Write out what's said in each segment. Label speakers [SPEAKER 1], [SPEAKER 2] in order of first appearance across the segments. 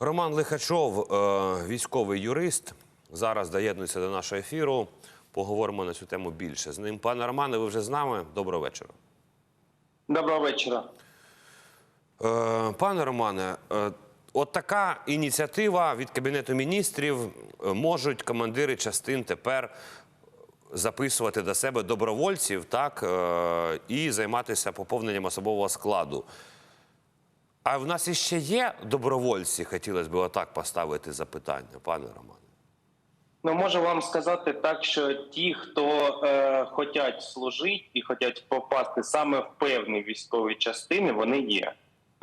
[SPEAKER 1] Роман Лихачов, е, військовий юрист, зараз доєднується до нашого ефіру. Поговоримо на цю тему більше з ним. Пане Романе, ви вже з нами? Доброго вечора.
[SPEAKER 2] Доброго вечора.
[SPEAKER 1] Е, Пане Романе, е, от така ініціатива від Кабінету міністрів можуть командири частин тепер записувати до себе добровольців, так і займатися поповненням особового складу. А в нас іще є добровольці, хотілося б отак поставити запитання, пане Романе.
[SPEAKER 2] Ну можу вам сказати так, що ті, хто е, хочуть служити і хочуть попасти саме в певні військові частини, вони є.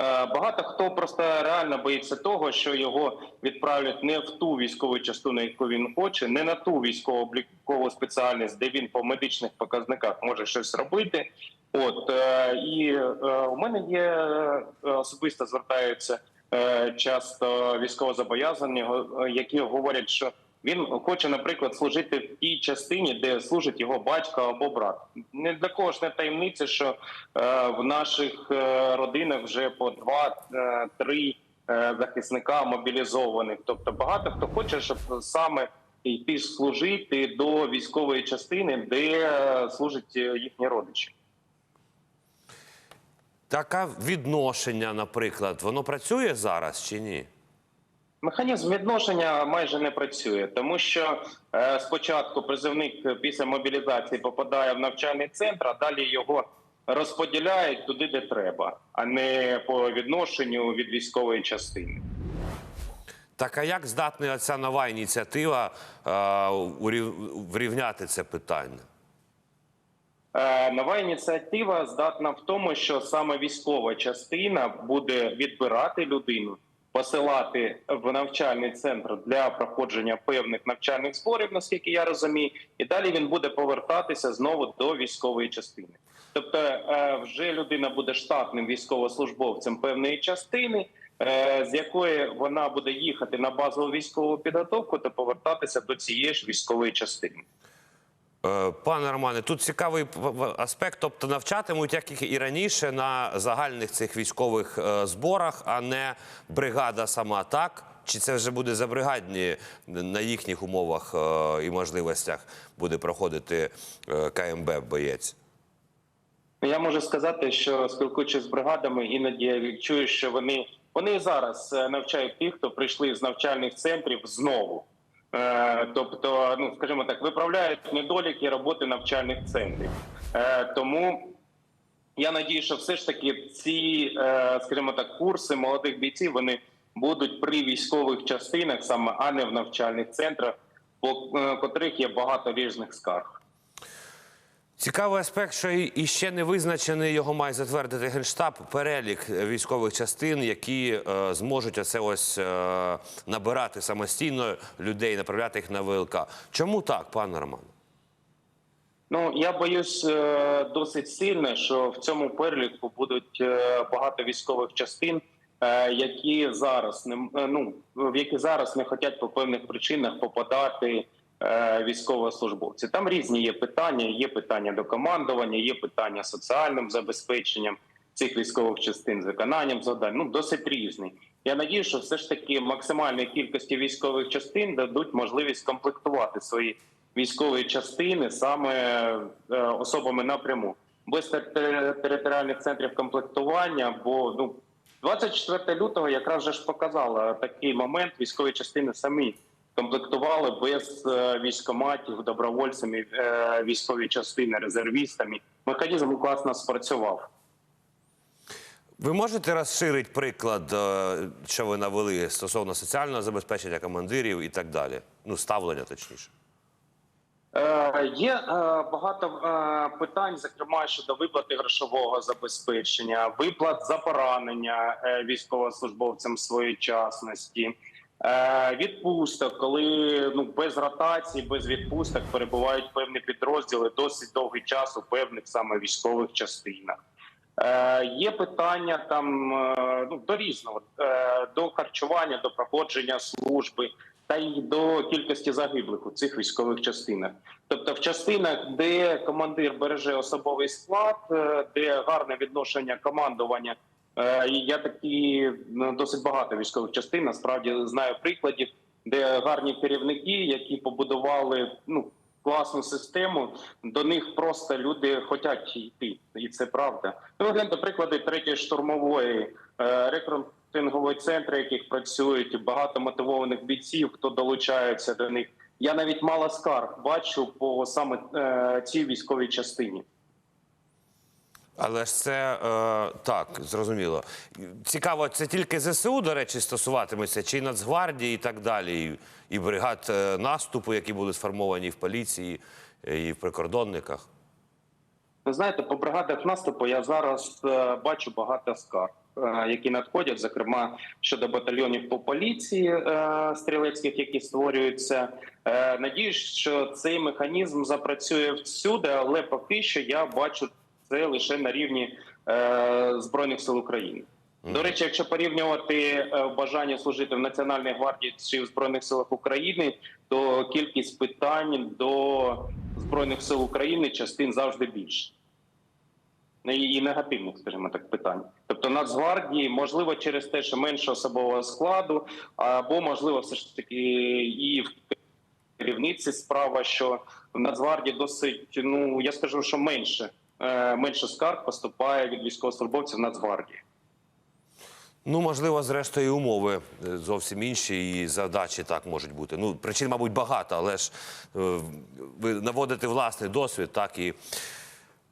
[SPEAKER 2] Е, багато хто просто реально боїться того, що його відправлять не в ту військову частину, яку він хоче, не на ту військово-облікову спеціальність, де він по медичних показниках може щось робити. От е, і е, у мене є особисто звертаються часто військовозобов'язані, які говорять, що він хоче, наприклад, служити в тій частині, де служить його батько або брат. Не для кого ж не таємниця, що е, в наших е, родинах вже по два-три е, захисника мобілізованих. Тобто багато хто хоче, щоб саме йти служити до військової частини, де служать їхні родичі.
[SPEAKER 1] Таке відношення, наприклад, воно працює зараз чи ні?
[SPEAKER 2] Механізм відношення майже не працює, тому що е, спочатку призовник після мобілізації попадає в навчальний центр, а далі його розподіляють туди, де треба, а не по відношенню від військової частини.
[SPEAKER 1] Так а як здатна ця нова ініціатива е, урів- врівняти це питання?
[SPEAKER 2] Е, Нова ініціатива здатна в тому, що саме військова частина буде відбирати людину, посилати в навчальний центр для проходження певних навчальних зборів, наскільки я розумію, і далі він буде повертатися знову до військової частини. Тобто, е, вже людина буде штатним військовослужбовцем певної частини, е, з якої вона буде їхати на базову військову підготовку та повертатися до цієї ж військової частини.
[SPEAKER 1] Е, Пане Романе, тут цікавий аспект, тобто навчатимуть, як і раніше, на загальних цих військових е, зборах, а не бригада сама так? Чи це вже буде за бригадні на їхніх умовах е, і можливостях буде проходити КМБ боєць?
[SPEAKER 2] Я можу сказати, що спілкуючись з бригадами, іноді я чую, що вони вони зараз навчають тих, хто прийшли з навчальних центрів знову. Е, тобто, ну скажімо так, виправляють недоліки роботи навчальних центрів. Е, тому я надію, що все ж таки ці, е, скажімо так, курси молодих бійців вони будуть при військових частинах, саме а не в навчальних центрах, по котрих є багато різних скарг.
[SPEAKER 1] Цікавий аспект, що і і не визначений, його має затвердити Генштаб, перелік військових частин, які е, зможуть оце ось е, набирати самостійно людей, направляти їх на ВЛК. Чому так, пане Роман?
[SPEAKER 2] Ну я боюсь е, досить сильно, що в цьому переліку будуть е, багато військових частин, е, які зараз е, ну які зараз не хочуть по певних причинах попадати е, військовослужбовці. Там різні є питання. Є питання до командування, є питання соціальним забезпеченням цих військових частин, з виконанням завдань. Ну досить різні. Я надію, що все ж таки максимальної кількості військових частин дадуть можливість комплектувати свої військової частини саме е, особами напряму без тер- тер- територіальних центрів комплектування. Бо ну 24 лютого якраз же ж показала такий момент. Військові частини самі комплектували без е, військоматів, добровольцями е, військові частини, резервістами. Механізм класно спрацював.
[SPEAKER 1] Ви можете розширити приклад, е, що ви навели стосовно соціального забезпечення командирів і так далі? Ну, ставлення точніше.
[SPEAKER 2] Є багато питань, зокрема щодо виплати грошового забезпечення, виплат за поранення військовослужбовцям своєчасності, відпусток, коли ну без ротації, без відпусток перебувають певні підрозділи досить довгий час у певних саме військових частинах. Е, є питання там е, ну до різного е, до харчування, до проходження служби та й до кількості загиблих у цих військових частинах. Тобто, в частинах, де командир береже особовий склад, е, де гарне відношення командування Е, я такі ну, досить багато військових частин. Насправді знаю прикладів, де гарні керівники, які побудували ну класну систему. До них просто люди хочуть йти, і це правда. Ну, гляньте приклади третьої штурмової е, рекрутингової центри, яких працюють багато мотивованих бійців, хто долучається до них. Я навіть мало скарг бачу по саме е, цій військовій частині.
[SPEAKER 1] Але ж це е, так, зрозуміло. Цікаво, це тільки ЗСУ, до речі, стосуватиметься, чи Нацгвардії і так далі, і, бригад е, наступу, які були сформовані в поліції, е, і в прикордонниках.
[SPEAKER 2] Ви знаєте, по бригадах наступу я зараз е, бачу багато скарг, які надходять, зокрема щодо батальйонів по поліції стрілецьких, які створюються. Надіюсь, що цей механізм запрацює всюди, але поки що я бачу це лише на рівні е, збройних сил України. До речі, якщо порівнювати е, бажання служити в Національній гвардії чи в збройних силах України, то кількість питань до збройних сил України частин завжди більше. Ну, І негативних, скажімо так, питань. Тобто Нацгвардії, можливо, через те, що менше особового складу, або можливо, все ж таки і в керівниці справа, що в Нацгвардії досить, ну я скажу, що менше, менше скарг поступає від військовослужбовців Нацгвардії.
[SPEAKER 1] Ну, можливо, зрештою, і умови е, зовсім інші, і задачі так можуть бути. Ну, причин, мабуть, багато, але ж е, ви наводите власний досвід, так і.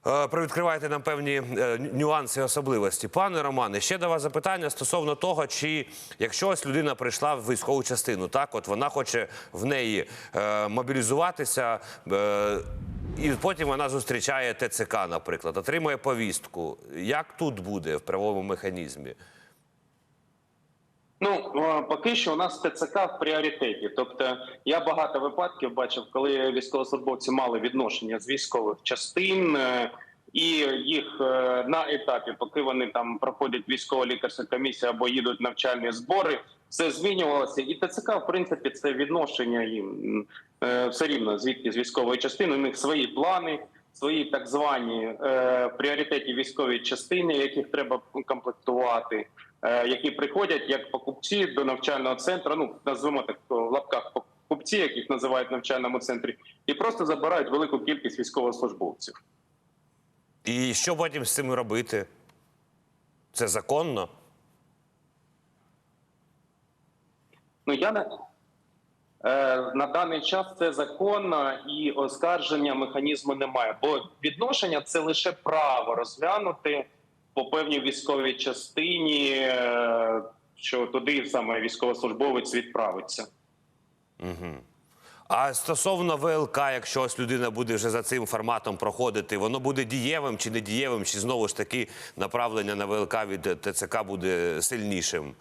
[SPEAKER 1] е, Привідкриваєте нам певні е, нюанси і особливості. Пане Романе, ще до вас запитання стосовно того, чи якщо ось людина прийшла в військову частину, так от вона хоче в неї е, мобілізуватися, е, і потім вона зустрічає ТЦК, наприклад, отримує повістку. Як тут буде в правовому механізмі?
[SPEAKER 2] Ну поки що у нас ТЦК в пріоритеті. Тобто, я багато випадків бачив, коли військовослужбовці мали відношення з військових частин. е, І їх е, на етапі, поки вони там проходять військово-лікарську комісію або їдуть навчальні збори, все змінювалося. І ТЦК, в принципі, це відношення їм е, все рівно звідки з військової частини. У них свої плани, свої так звані е, пріоритеті військові частини, яких треба комплектувати е, які приходять як покупці до навчального центру. Ну назвемо так в лапках покупці, яких називають в навчальному центрі, і просто забирають велику кількість військовослужбовців.
[SPEAKER 1] І що потім з цим робити? Це законно?
[SPEAKER 2] Ну я не е, на даний час це законно і оскарження механізму немає, бо відношення це лише право розглянути по певній військовій частині, е, що туди саме військовослужбовець відправиться.
[SPEAKER 1] А стосовно ВЛК, якщо ось людина буде вже за цим форматом проходити, воно буде дієвим чи не дієвим, чи знову ж таки направлення на ВЛК від ТЦК буде сильнішим?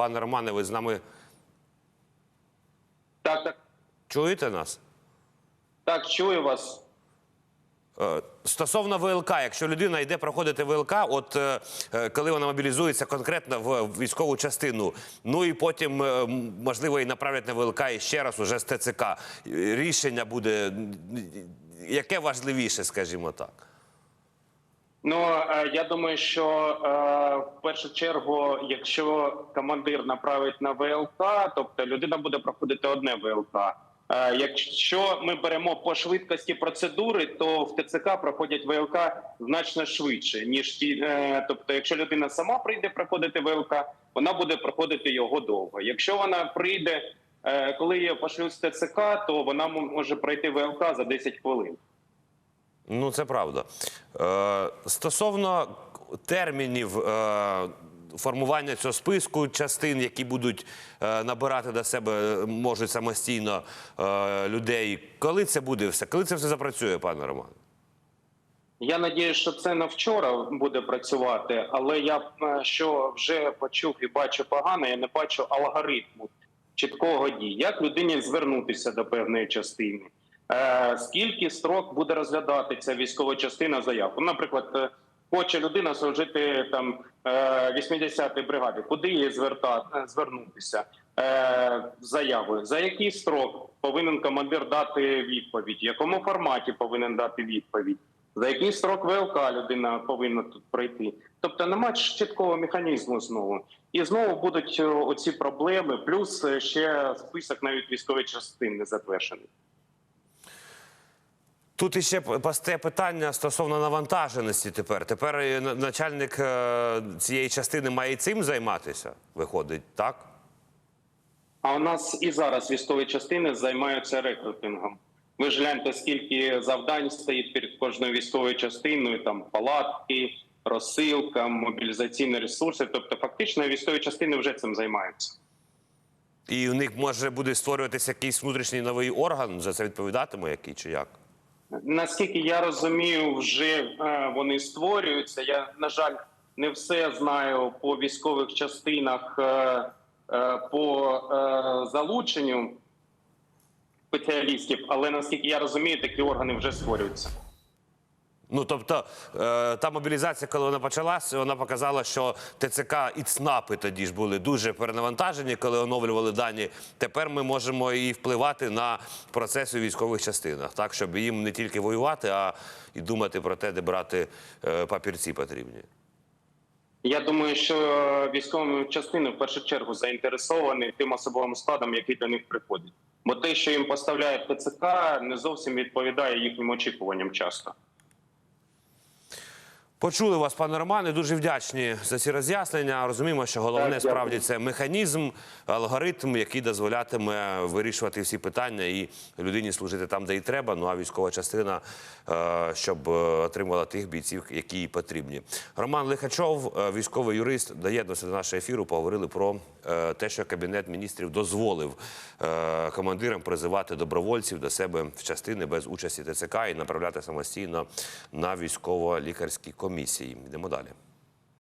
[SPEAKER 1] Пане Романе, ви з нами
[SPEAKER 2] Так, так,
[SPEAKER 1] чуєте нас?
[SPEAKER 2] так, чую вас.
[SPEAKER 1] Е, Стосовно ВЛК, якщо людина йде проходити ВЛК, от е, е, коли вона мобілізується конкретно в військову частину, ну і потім, можливо, і направлять на ВЛК і ще раз уже з ТЦК, рішення буде яке важливіше, скажімо так.
[SPEAKER 2] Ну е, я думаю, що е, в першу чергу, якщо командир направить на ВЛК, тобто людина буде проходити одне ВЛК. Е, Якщо ми беремо по швидкості процедури, то в ТЦК проходять ВЛК значно швидше ніж ті. Тобто, якщо людина сама прийде проходити ВЛК, вона буде проходити його довго. Якщо вона прийде, коли її пошлють з ТЦК, то вона може пройти ВЛК за 10 хвилин.
[SPEAKER 1] Ну, це правда. Е, стосовно термінів е, формування цього списку частин, які будуть е, набирати до себе, можуть самостійно людей. Коли це буде все? Коли це все запрацює, пане Роман?
[SPEAKER 2] Я надію, що це не вчора буде працювати, але я що вже почув і бачу погано, я не бачу алгоритму чіткого дій. Як людині звернутися до певної частини? Е, скільки строк буде розглядати ця військова частина заявку? Ну, Наприклад, е, хоче людина служити там е, 80-й бригаді, куди їй звертати, звернутися? е, заяви. За який строк повинен командир дати відповідь? В якому форматі повинен дати відповідь? За який строк ВЛК людина повинна тут пройти? Тобто немає чіткого механізму знову. І знову будуть е, оці проблеми, плюс е, ще список навіть військової частини затверджений.
[SPEAKER 1] Тут іще посте питання стосовно навантаженості тепер. Тепер е, начальник е, цієї частини має цим займатися, виходить, так?
[SPEAKER 2] А у нас і зараз військові частини займаються рекрутингом. Ви ж гляньте, скільки завдань стоїть перед кожною військовою частиною, там палатки, розсилка, мобілізаційні ресурси. Тобто, фактично, військові частини вже цим займаються.
[SPEAKER 1] І у них може буде створюватися якийсь внутрішній новий орган, за це відповідатиме який чи як?
[SPEAKER 2] Наскільки я розумію, вже е, вони створюються. Я на жаль не все знаю по військових частинах е, е, по залученню спеціалістів, але наскільки я розумію, такі органи вже створюються.
[SPEAKER 1] Ну тобто е, та мобілізація, коли вона почалась, вона показала, що ТЦК і ЦНАПи тоді ж були дуже перенавантажені, коли оновлювали дані. Тепер ми можемо і впливати на процеси у військових частинах, так щоб їм не тільки воювати, а і думати про те, де брати е, папірці потрібні.
[SPEAKER 2] Я думаю, що військові частини в першу чергу заінтересовані тим особовим складом, який до них приходить. Бо те, що їм поставляє ТЦК, не зовсім відповідає їхнім очікуванням часто.
[SPEAKER 1] Почули вас, пане Романе. Дуже вдячні за ці роз'яснення. Розуміємо, що головне
[SPEAKER 2] Так,
[SPEAKER 1] справді це механізм, алгоритм, який дозволятиме вирішувати всі питання і людині служити там, де і треба. Ну а військова частина, е, щоб е, отримувала тих бійців, які їй потрібні. Роман Лихачов, е, військовий юрист, доєднався до нашого ефіру. Поговорили про те, що кабінет міністрів дозволив командирам призивати добровольців до себе в частини без участі ТЦК і направляти самостійно на військово-лікарські комісії. Йдемо далі.